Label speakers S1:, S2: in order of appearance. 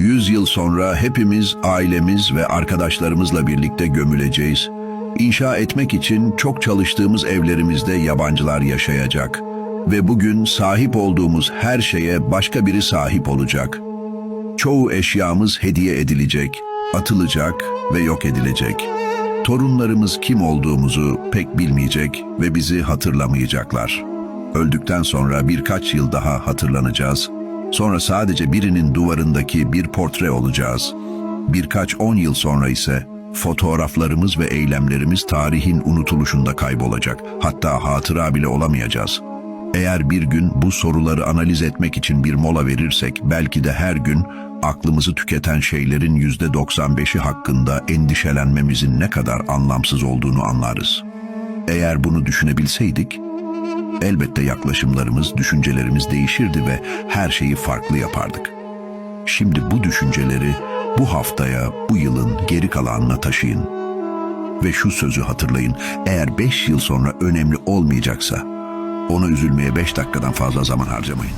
S1: Yüz yıl sonra hepimiz ailemiz ve arkadaşlarımızla birlikte gömüleceğiz. İnşa etmek için çok çalıştığımız evlerimizde yabancılar yaşayacak. Ve bugün sahip olduğumuz her şeye başka biri sahip olacak. Çoğu eşyamız hediye edilecek, atılacak ve yok edilecek. Torunlarımız kim olduğumuzu pek bilmeyecek ve bizi hatırlamayacaklar. Öldükten sonra birkaç yıl daha hatırlanacağız. Sonra sadece birinin duvarındaki bir portre olacağız. Birkaç on yıl sonra ise fotoğraflarımız ve eylemlerimiz tarihin unutuluşunda kaybolacak. Hatta hatıra bile olamayacağız. Eğer bir gün bu soruları analiz etmek için bir mola verirsek belki de her gün aklımızı tüketen şeylerin yüzde 95'i hakkında endişelenmemizin ne kadar anlamsız olduğunu anlarız. Eğer bunu düşünebilseydik, elbette yaklaşımlarımız, düşüncelerimiz değişirdi ve her şeyi farklı yapardık. Şimdi bu düşünceleri bu haftaya, bu yılın geri kalanına taşıyın. Ve şu sözü hatırlayın, eğer beş yıl sonra önemli olmayacaksa, ona üzülmeye beş dakikadan fazla zaman harcamayın.